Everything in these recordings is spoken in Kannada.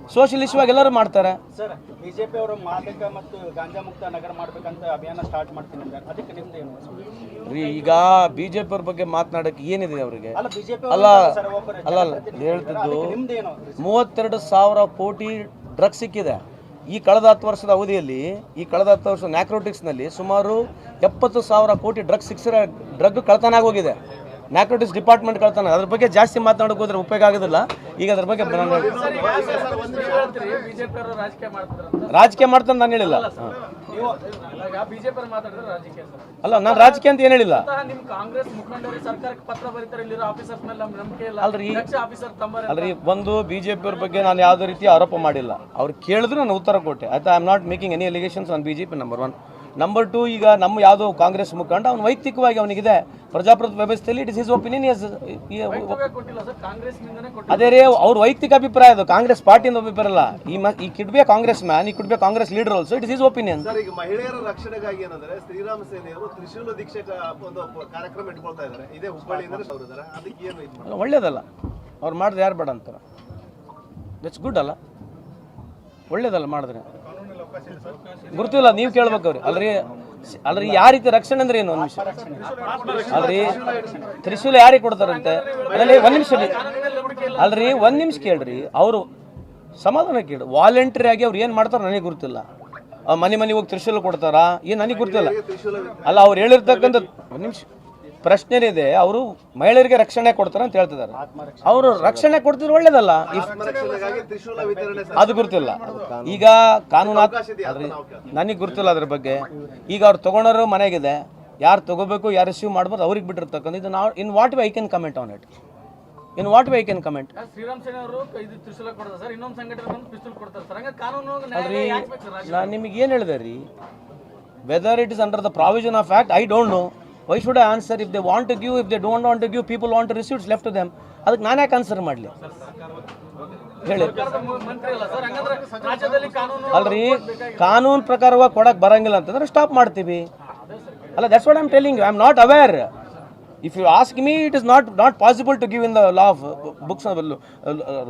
ಸೋಷಲಿಸ್ಟ್ ಆಗಿ ಎಲ್ಲರೂ ಮಾಡ್ತಾರೆ. ಸರ್ ಬಿಜೆಪಿ ಅವರು ಮಾದಕ ಮತ್ತು ಗಾಂಜಾ ಮುಕ್ತ ನಗರ ಮಾಡ್ಬೇಕಂತ ಅಭಿಯಾನ ಸ್ಟಾರ್ಟ್ ಮಾಡ್ತೀನಿ ಅದಕ್ಕೆ ನಿಮ್ದು ಏನು ರೀ ಈಗ ಬಿಜೆಪಿ ಅವ್ರ ಬಗ್ಗೆ ಮಾತನಾಡಕ್ಕೆ ಏನಿದೆ ಅವರಿಗೆ? ಅಲ್ಲ ಬಿಜೆಪಿ ಅಲ್ಲ ಅಲ್ಲ ಅಲ್ಲ ಹೇಳ್ತಿದ್ದು ಮೂವತ್ತೆರಡು ಸಾವಿರ ಕೋಟಿ ಡ್ರಗ್ಸ್ ಸಿಕ್ಕಿದೆ. ಈ ಕಳೆದ ಹತ್ತು ವರ್ಷದ ಅವಧಿಯಲ್ಲಿ ಈ ಕಳೆದ ಹತ್ತು ವರ್ಷ ನ್ಯಾಕ್ರೋಟಿಕ್ಸ್ನಲ್ಲಿ ಸುಮಾರು ಎಪ್ಪತ್ತು ಸಾವಿರ ಕೋಟಿ ಡ್ರಗ್ಸ್ ಸಿಕ್ಸಿರೋ ಡ್ರಗ್ ಕಳ್ತನ ಆಗೋಗಿದೆ ನ್ಯಾಕ್ರೋಟಿಕ್ಸ್ ಡಿಪಾರ್ಟ್ಮೆಂಟ್ ಕಳ್ತಾನೆ. ಅದ್ರ ಬಗ್ಗೆ ಜಾಸ್ತಿ ಮಾತನಾಡೋಕೆ ಹೋದ್ರೆ ಉಪಯೋಗ ಆಗೋದಿಲ್ಲ. ಈಗ ಅದ್ರ ಬಗ್ಗೆ ರಾಜಕೀಯ ಮಾಡ್ತಾನೆ ನಾನು ಹೇಳಿಲ್ಲ. ಅಲ್ಲ ನಾನು ರಾಜಕೀಯ ಅಂತ ಏನು ಹೇಳಿಲ್ಲ. ಅಲ್ರಿ ಅಲ್ರಿ ಒಂದು ಬಿಜೆಪಿ ಅವ್ರ ಬಗ್ಗೆ ನಾನು ಯಾವುದೇ ರೀತಿ ಆರೋಪ ಮಾಡಿಲ್ಲ. ಅವ್ರು ಕೇಳಿದ್ರು ನಾನು ಉತ್ತರ ಕೊಟ್ಟೆ. ಆಯ್ತಾ? I am not making any allegations on BJP number one number two ಈಗ ನಮ್ಮ ಯಾವುದೋ ಕಾಂಗ್ರೆಸ್ ಮುಖಂಡ ಅವ್ನು ವೈಯಕ್ತಿಕವಾಗಿ ಅವನಿಗಿದೆ. ಪ್ರಜಾಪ್ರಭುತ್ವ ವ್ಯವಸ್ಥೆಯಲ್ಲಿ ಇಟ್ ಇಸ್ ಹಿಸ್ ಒಪಿನಿಯನ್ ಕೊಟ್ಟಿಲ್ಲ ಸರ್ ಕಾಂಗ್ರೆಸ್ ನಿಂದನೇ ಕೊಟ್ಟಿಲ್ಲ. ಅದೇ ರೀ ಅವ್ರ ವೈಯಕ್ತಿಕ ಅಭಿಪ್ರಾಯ ಅದು ಕಾಂಗ್ರೆಸ್ ಪಾರ್ಟಿಯಿಂದ ಅಭಿಪ್ರಾಯ ಅಲ್ಲ. ಈ ಮ he could be Congress man he could be Congress leader also it is his opinion sir ಈಗ ಮಹಿಳೆಯರ ರಕ್ಷಣೆಗಾಗಿ ಏನಂದ್ರೆ ಶ್ರೀರಾಮ ಸೇನೆಯವರು ತ್ರಿಶೂಲ ದೀಕ್ಷೆ ಒಂದು ಕಾರ್ಯಕ್ರಮ ಇಟ್ಕೊಳ್ತಾ ಇದ್ದಾರೆ. ಇದೇ ಅದಕ್ಕೆ ಏನು ಒಳ್ಳೇದಲ್ಲ. ಅವ್ರು ಮಾಡಿದ್ರೆ ಯಾರು ಬೇಡ ಅಂತಾರೆ. ದಟ್ಸ್ ಗುಡ್ ಅಲ್ಲ. ಒಳ್ಳೇದಲ್ಲ ಮಾಡಿದ್ರೆ. ಗುರ್ತಿಲ್ಲ, ನೀವು ಕೇಳ್ಬೇಕು ಅವ್ರಿ ಅಲ್ರಿ ಅಲ್ರಿ, ಯಾವ ರೀತಿ ರಕ್ಷಣೆ ಅಂದ್ರೆ ಏನು? ಒಂದು ನಿಮಿಷ. ಅಲ್ರಿ, ತ್ರಿಶೂಲ ಯಾರಿಗೆ ಕೊಡ್ತಾರಂತೆ? ಅದರಲ್ಲಿ ಒಂದ್ ನಿಮಿಷ ಅಲ್ರಿ, ಒಂದ್ ನಿಮಿಷ ಕೇಳ್ರಿ. ಅವರು ಸಮಾಧಾನ ಕೇಳಿ ವಾಲಂಟ್ರಿ ಆಗಿ ಅವ್ರು ಏನು ಮಾಡ್ತಾರೋ ನನಗೆ ಗುರ್ತಿಲ್ಲ. ಮನೆ ಮನೆ ಮನೆಗೆ ಹೋಗಿ ತ್ರಿಶೂಲ ಕೊಡ್ತಾರಾ? ಏನು ನನಗೆ ಗುರ್ತಿಲ್ಲ. ಅಲ್ಲ, ಅವ್ರು ಹೇಳಿರ್ತಕ್ಕಂಥ ಒಂದು ನಿಮಿಷ. ಪ್ರಶ್ನೆ ಇದೆ ಅವರು ಮಹಿಳೆಯರಿಗೆ ರಕ್ಷಣೆ ಕೊಡ್ತಾರೆ ಅಂತ ಹೇಳ್ತಿದ್ದಾರೆ. ಅವರು ರಕ್ಷಣೆ ಕೊಡ್ತಿದ್ರು ಒಳ್ಳೇದಲ್ಲ. ಇಫ್ ಆತ್ಮರಕ್ಷಣೆಗಾಗಿ ತ್ರಿಶೂಲ ವಿತರಣೆ ಸರ್ ಅದು ಗೊತ್ತಿಲ್ಲ ಈಗ ಕಾನೂನು ನನಗೆ ಗೊತ್ತಿಲ್ಲ ಅದ್ರ ಬಗ್ಗೆ. ಈಗ ಅವ್ರು ತಗೊಂಡವರು ಮನೆಗಿದೆ. ಯಾರು ತಗೋಬೇಕು ಯಾರು ರಿಸೀವ್ ಮಾಡ್ಬೋದು ಅವ್ರಿಗೆ ಬಿಟ್ಟಿರ್ತಕ್ಕಂಥ ಇದು ನಾವು in what way I can comment on it in what way I can comment ನಾನು ನಿಮಗೆ ಏನು ಹೇಳಿದೆ ರೀ? Whether it is under the provision of act I don't know why should I answer if they want to give if they don't want to give people want to receives left to them ಅದಕ್ಕೆ ನಾನು ಯಾಕೆ ಆನ್ಸರ್ ಮಾಡಲಿ? ಹೇಳಿ. ಅಲ್ರಿ, ಕಾನೂನು ಪ್ರಕಾರವಾಗಿ ಕೊಡಕ್ಕೆ ಬರಂಗಿಲ್ಲ ಅಂತಂದ್ರೆ ಸ್ಟಾಪ್ ಮಾಡ್ತೀವಿ. ಅಲ್ಲ that's what I'm telling I am not aware if you ask me it is not not possible to give in the law of books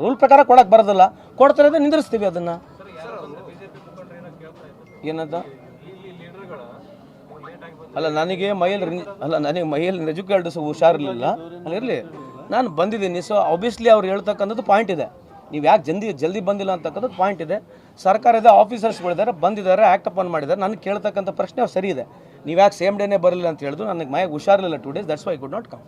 rule ಪ್ರಕಾರ ಕೊಡಕ್ಕೆ ಬರೋದಿಲ್ಲ. ಕೊಡ್ತಾರೆ ಅಂದ್ರೆ ನಿಂದಿರಿಸ್ತೀವಿ ಅದನ್ನು. ಏನಂತ? ಅಲ್ಲ, ನನಗೆ ಮೈಯಲ್ಲಿ ಅಲ್ಲ, ನನಗೆ ಮೈಯಲ್ಲಿ ಎಜುಕೇಟೆಡ್ ಹುಷಾರಿರಲಿಲ್ಲ. ಅಲ್ಲಿ, ಇರಲಿ. ನಾನು ಬಂದಿದ್ದೀನಿ ಸೊ ಆಬ್ವಿಯಸ್ಲಿ ಅವ್ರು ಹೇಳ್ತಕ್ಕಂಥದ್ದು ಪಾಯಿಂಟ್ ಇದೆ. ನೀವು ಯಾಕೆ ಜಲ್ದಿ ಜಲ್ದಿ ಬಂದಿಲ್ಲ ಅಂತಕ್ಕಂಥದ್ದು ಪಾಯಿಂಟ್ ಇದೆ. ಸರ್ಕಾರದ ಆಫೀಸರ್ಸ್ಗಳಿದ್ದಾರೆ ಬಂದಿದ್ದಾರೆ ಆ್ಯಕ್ಟ್ ಅಪಾನ್ ಮಾಡಿದ್ದಾರೆ. ನನಗೆ ಕೇಳ್ತಕ್ಕಂಥ ಪ್ರಶ್ನೆ ಸರಿ ಇದೆ. ನೀವು ಯಾಕೆ ಸೇಮ್ ಡೇನೇ ಬರಲಿಲ್ಲ ಅಂತ ಹೇಳಿದ್ರು ನನಗೆ ಮೈಗೆ ಹುಷಾರಿಲ್ಲ two days that's why could not come